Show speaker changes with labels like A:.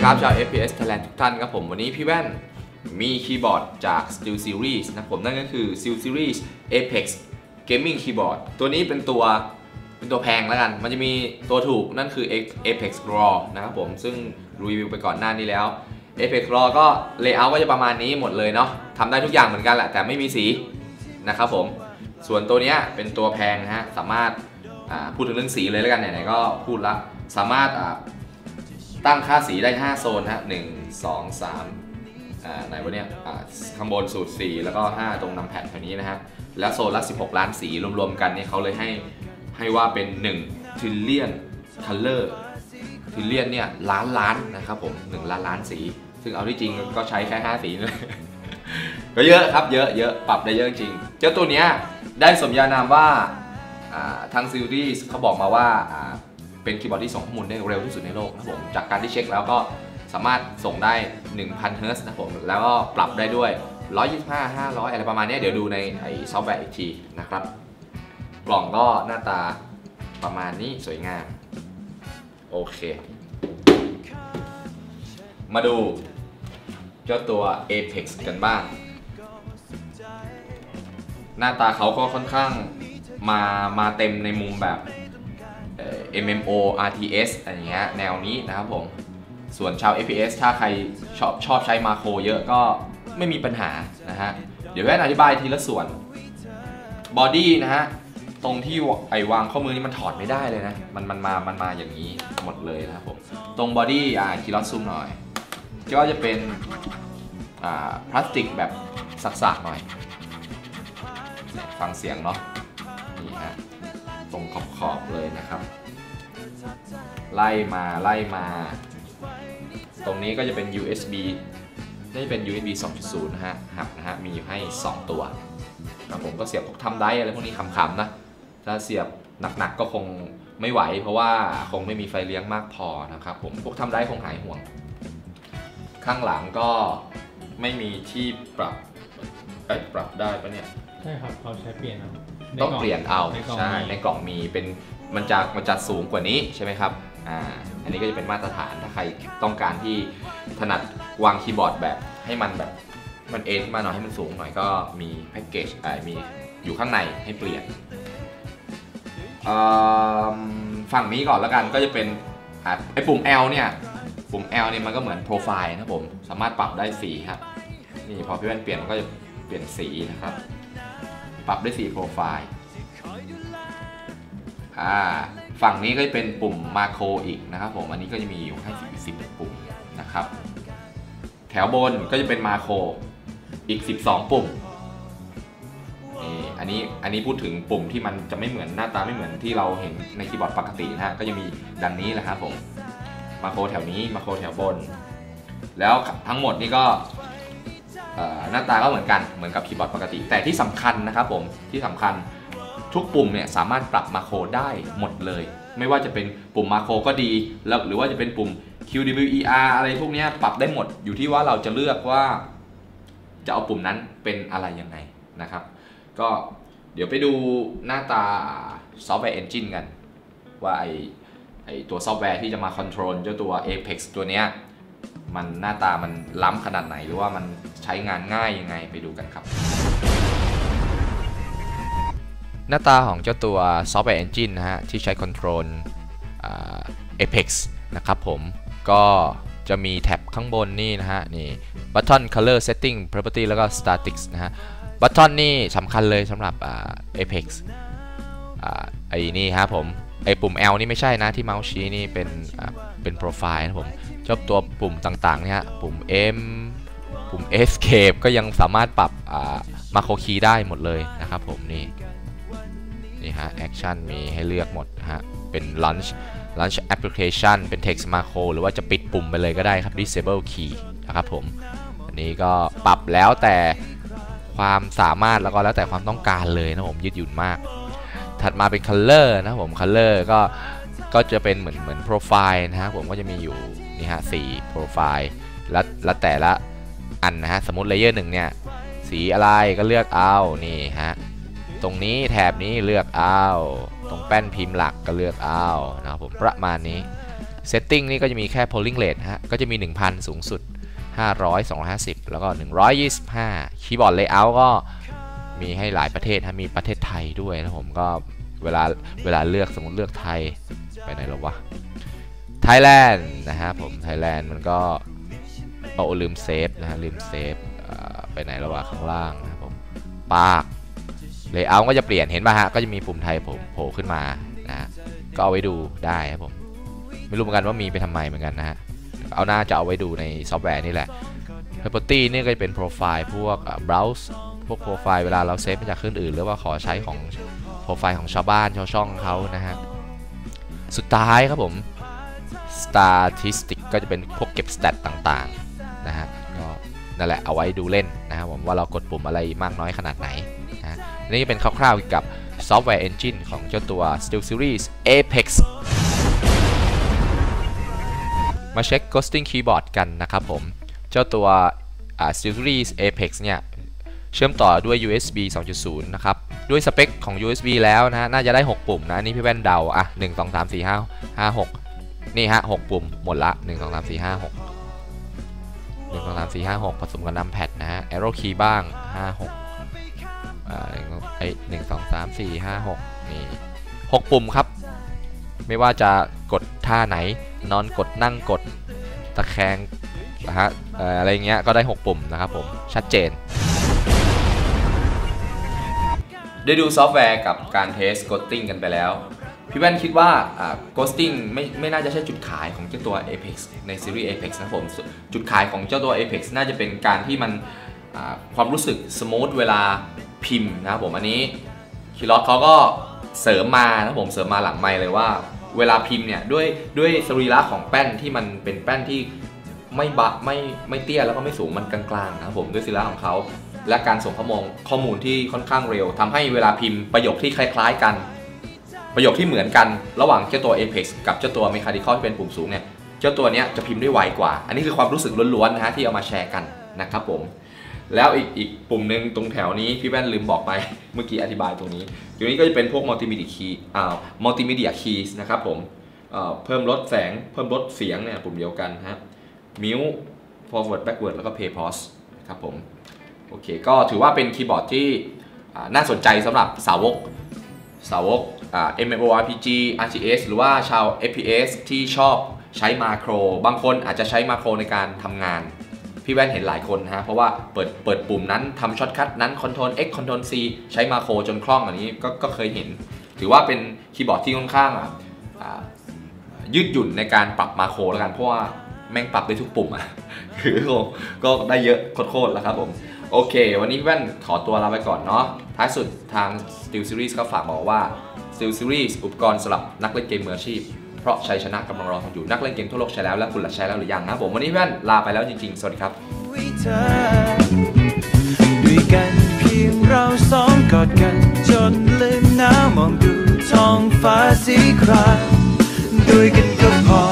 A: ดีครับชาว FPS Thailand ทุกท่านครับผม วันนี้พี่แว่นมีคีย์บอร์ดจาก Steel Series นะผมนั่นก็คือ Steel Series Apex Gaming Keyboard ตัวนี้เป็นตัวเป็นตัวแพงแล้วกัน มันจะมีตัวถูกนั่นคือ Apex Raw นะครับผม ซึ่งรีวิวไปก่อนหน้านี้แล้ว Apex Raw ก็ layout ก็จะประมาณนี้หมดเลยเนาะทำได้ทุกอย่างเหมือนกันแหละ แต่ไม่มีสีนะครับผม ส่วนตัวเนี้ยเป็นตัวแพงนะฮะ สามารถอ่าพูดถึงเรื่องสีเลยแล้วกันไหนๆก็พูดละ สามารถอ่า ตั้งค่าสีได้ 5 โซนฮะหนึ่งสองสามอ่าไหนวะเนี่ยอ่าข้างบนสูตร 4 แล้วก็ 5 ตรงนำแผ่นแถวนี้นะฮะ แล้วโซนละ 16 ล้านสีรวมๆกันเนี่ยเขาเลยให้ให้ว่าเป็น1 trillion color trillion เนี่ยล้านล้านนะครับผม1ล้านล้านสี ซึ่งเอาที่จริงก็ใช้แค่ 5 สีเลยก็เยอะครับเยอะเยอะปรับได้เยอะจริง เจ้าตัวเนี้ยได้สมญานามว่าอ่าทางซีรีส์เขาบอกมาว่าอ่า เป็นคีย์บอร์ดที่ส่งข้อมูลได้เร็วที่สุดในโลกนะครับผมจากการที่เช็คแล้วก็สามารถส่งได้ 1,000เฮิร์ตซ์นะครับผมแล้วก็ปรับได้ด้วย 125 500 อะไรประมาณนี้เดี๋ยวดูในไอซอฟต์แวร์อีกทีนะครับ กล่องก็หน้าตาประมาณนี้สวยงาม โอเค มาดูเจ้าตัว Apex กันบ้าง หน้าตาเขาก็ค่อนข้างมามาเต็มในมุมแบบ MMO RTS อะไรอย่างเงี้ยแนวนี้นะครับผม ส่วนชาว FPS ถ้าใครชอบชอบใช้มาโครเยอะก็ไม่มีปัญหานะฮะ เดี๋ยวแว่นอธิบายทีละส่วนบอดี้นะฮะ ตรงที่ไอวางข้อมือนี่มันถอดไม่ได้เลยนะ มันมันมามันมาอย่างนี้หมดเลยนะครับผม ตรงบอดี้อ่าคีรอสซูมหน่อยก็จะเป็นอ่าพลาสติกแบบสักๆหน่อย ฟังเสียงเนาะนี่ฮะ ตรงขอบขอบๆเลยนะครับ ไล่มาไล่มา ตรงนี้ก็จะเป็น USB นี่เป็น USB 2.0 นะฮะหักนะฮะมีอยู่ให้ 2 ตัวครับผมก็เสียบพวกทำได้อะไรพวกนี้ขำๆนะ ถ้าเสียบหนักๆก็คงไม่ไหว เพราะว่าคงไม่มีไฟเลี้ยงมากพอนะครับผมพวกทำได้คงหายห่วง ข้างหลังก็ไม่มีที่ปรับเอ้ปรับได้ปะเนี่ย
B: ใช่ครับเขาใช้เปลี่ยนเอา
A: ต้องเปลี่ยนเอา
B: ในกล่อง
A: ใช่
B: มี
A: ในกล่องมีเป็นมันจะมันจะสูงกว่านี้ใช่ไหมครับอ่าอันนี้ก็จะเป็นมาตรฐานถ้าใครต้องการที่ถนัดวางคีย์บอร์ดแบบให้มันแบบมันเอ็นขึ้นมาหน่อยให้มันสูงหน่อยก็มีแพ็กเกจอ่ามีอยู่ข้างในให้เปลี่ยนอ่าฝั่งนี้ก่อนแล้วกันก็จะเป็นอะไอ้ปุ่ม L เนี่ยปุ่ม L เนี่ยมันก็เหมือนโปรไฟล์นะครับผม สามารถปรับได้สีครับ นี่พอพี่แว่นเปลี่ยนมันก็จะเปลี่ยนสีนะครับ ปรับได้สีโปรไฟล์อ่าฝั่งนี้ก็จะเป็นปุ่มมาโครอีกนะครับผมอันนี้ก็จะมีอยู่ให้สิบปุ่มนะครับ แถวบนก็จะเป็นมาโครอีก 12 ปุ่มอันนี้อันนี้พูดถึงปุ่มที่มันจะไม่เหมือนหน้าตาไม่เหมือนที่เราเห็นในคีย์บอร์ดปกตินะฮะก็จะมีดังนี้แหละครับผมมาโครแถวนี้มาโครแถวบน แล้วทั้งหมดนี่ก็เหน้าตาก็เหมือนกันเหมือนกับคีย์บอร์ดปกติ แต่ที่สำคัญนะครับผมที่สำคัญทุกปุ่มเนี่ยสามารถปรับมาโครได้หมดเลย ไม่ว่าจะเป็นปุ่มมาโครก็ดีแล้วหรือว่าจะเป็นปุ่ม QWER อะไรพวกนี้ปรับได้หมดอยู่ที่ว่าเราจะเลือกว่า จะเอาปุ่มนั้นเป็นอะไรยังไงนะครับ ก็เดี๋ยวไปดูหน้าตาซอฟต์แวร์เอนจินกัน ว่าไอไอตัวซอฟต์แวร์ที่จะมาคอนโทรลเจ้าตัว Apex ตัวเนี้ย มันหน้าตามันล้ำขนาดไหน หรือว่ามันใช้งานง่ายยังไงไปดูกันครับ หน้าตาของเจ้าตัว Software Engine นะฮะ ที่ใช้คอนโทรลอ่า Apex นะครับผมก็จะมีแท็บข้างบนนี่นะฮะ นี่ Button Color Setting Property แล้วก็ Statics นะฮะ Button นี่สำคัญเลยสำหรับอ่า Apex ไอ้นี่ฮะผม ไอ้ปุ่ม L นี่ไม่ใช่นะที่เมาส์ชี้นี่เป็นเป็นโปรไฟล์นะผมชอบตัวปุ่มต่างๆเนี่ย ปุ่ม M ปุ่ม Escape ก็ยังสามารถปรับมาโครคีย์ได้หมดเลยนะครับผมนี่นี่ฮะ Action มีให้เลือกหมดฮะเป็น Launch Launch Application เป็น Text Macro หรือว่าจะปิดปุ่มไปเลยก็ได้ครับ Disable Key นะครับผมอันนี้ก็ปรับแล้วแต่ความสามารถแล้วก็แล้วแต่ความต้องการเลยนะผมยืดหยุ่นมาก ถัดมาเป็น Color นะครับผม Color ก็ก็จะเป็นเหมือนเหมือนโปรไฟล์นะฮะผมก็จะมีอยู่นี่ฮะสี่โปรไฟล์และและแต่ละอันนะฮะสมมติเลเยอร์หนึ่งเนี่ยสีอะไรก็เลือกเอานี่ฮะตรงนี้แถบนี้เลือกเอาตรงแป้นพิมพ์หลักก็เลือกเอานะครับผมประมาณนี้ setting นี่ก็จะมีแค่ polling rate ฮะก็จะมี 1,000 สูงสุด 500 250 แล้วก็ 125 คีย์บอร์ด layout ก็ มีให้หลายประเทศฮะมีประเทศไทยด้วยนะผมก็เวลาเวลาเลือกสมมติเลือกไทยไปไหนแล้วะไทยแลนด์นะฮะผมไทยแลนด์มันก็โอ้ลืมเซฟนะฮะลืมเซฟไปไหนแล้ววะข้างล่างนะผมปากเลยเอาก็จะเปลี่ยนเห็นป่ะฮะก็จะมีปุ่มไทยผมโผล่ขึ้นมานะก็เอาไว้ดูได้ครับผมไม่รู้เหมือนกันว่ามีไปทำไมเหมือนกันนะฮะเอาหน้าจะเอาไว้ดูในซอฟต์แวร์นี่แหละ property นี่ก็จะเป็นโปรไฟล์พวก browse วกโปรไฟล์เวลาเราเซฟมาจากเครื่องอื่น หรือว่าขอใช้ของโปรไฟล์ของชาวบ้านชาวช่องเขานะฮะ สุดท้ายครับผม statistic ก็จะเป็นพวกเก็บ stat ต่างๆนะฮะก็นั่นแหละเอาไว้ดูเล่นนะครับผมว่าเรากดปุ่มอะไรมากน้อยขนาดไหนนะนี่เป็นคร่าวๆเกี่ยวกับซอฟต์แวร์เอนจินของเจ้าตัว SteelSeries Apex มาเช็ค Ghosting Keyboard กันนะครับผม เจ้าตัว SteelSeries Apex เนี่ย เชื่อมต่อด้วย USB 2.0 นะครับ ด้วยสเปคของ USB แล้วนะน่าจะได้ 6 ปุ่มนะ นี่พี่แว่นเดา อะ 1 2 3 4 5 5 6 นี่ฮะ 6 ปุ่ม หมดละ 1 2 3 4 5 6 1 2 3 4 5 6 ผสมกับนัมแพดนะฮะ Arrow Key บ้าง 5 6อ่าไอ้หนึ่งสองสามสี่ห้าหกนี่หกปุ่มครับ ไม่ว่าจะกดท่าไหน นอนกดนั่งกดตะแคงนะฮะอะไรเงี้ยก็ได้ 6 ปุ่มนะครับผม ชัดเจน
C: ได้ดูซอฟต์แวร์กับการเทส Ghosting กันไปแล้ว พี่แว่นคิดว่า Ghosting ไม่ไม่น่าจะใช่จุดขายของเจ้าตัว Apex ในซีรีส์ Apex นะผม จุดขายของเจ้าตัว Apex น่าจะเป็นการที่มันความรู้สึกสมูทเวลาพิมพ์นะครับผมอันนี้คิรอสเขาก็เสริมมานะผมเสริมมาหลังไมเลยว่า เวลาพิมพ์เนี่ยด้วยด้วยสรีระของแป้นที่มันเป็นแป้นที่ไม่บะไม่ไม่เตี้ยแล้วก็ไม่สูงมันกลางๆนะครับผมด้วยสรีระของเขา และการส่งข้อมูลข้อมูลที่ค่อนข้างเร็วทำให้เวลาพิมพ์ประโยคที่คล้ายๆกัน ประโยคที่เหมือนกันระหว่างเจ้าตัว Apex กับเจ้าตัว Mechanical ที่เป็นปุ่มสูงเนี่ยเจ้าตัวนี้จะพิมพ์ได้ไวกว่า อันนี้คือความรู้สึกล้วนๆนะฮะที่เอามาแชร์กันนะครับผมแล้วอีกอีกปุ่มหนึ่งตรงแถวนี้พี่แว่นลืมบอกไป เมื่อกี้อธิบายตรงนี้ตรงนี้ก็จะเป็นพวกมัลติมีเดียคีย์อ่ามัลติมีเดียคีย์นะครับผมเพิ่มลดแสงเพิ่มลดเสียงเนี่ยปุ่มเดียวกันฮะมิว forward backward แล้วก็ play pause ครับผม โอเค ก็ถือว่าเป็นคีย์บอร์ดที่น่าสนใจสำหรับสาวก สาวก MMORPG RTS หรือว่าชาว FPS ที่ชอบใช้มาโคร บางคนอาจจะใช้มาโครในการทำงาน พี่แว่นเห็นหลายคนฮะ เพราะว่าเปิดเปิดปุ่มนั้นทำช็อตคัทนั้น Ctrl X Ctrl C ใช้มาโครจนคล่องอันนี้ก็ก็เคยเห็น ถือว่าเป็นคีย์บอร์ดที่ค่อนข้างอะยืดหยุ่นในการปรับมาโครแล้วกันเพราะว่าแม่งปรับได้ทุกปุ่มอะ คือก็ได้เยอะโคตรๆแล้วครับผม โอเค วันนี้แว่นขอตัวลาไปก่อนเนาะท้ายสุดทาง Steel Series ก็ฝากบอกว่า Steel Series อุปกรณ์สำหรับนักเล่นเกมมืออาชีพ เพราะชัยชนะกำลังรอคุณอยู่นักเล่นเกมทั่วโลกใช้แล้วและคุณล่ะใช้แล้วหรือยังนะผมวันนี้แว่นลาไปแล้วจริงๆ สวัสดีครับด้วยกันเพียงเราสองกอดกันจนลืมน้ามองดูท้องฟ้าสีครามด้วยกันก็พอ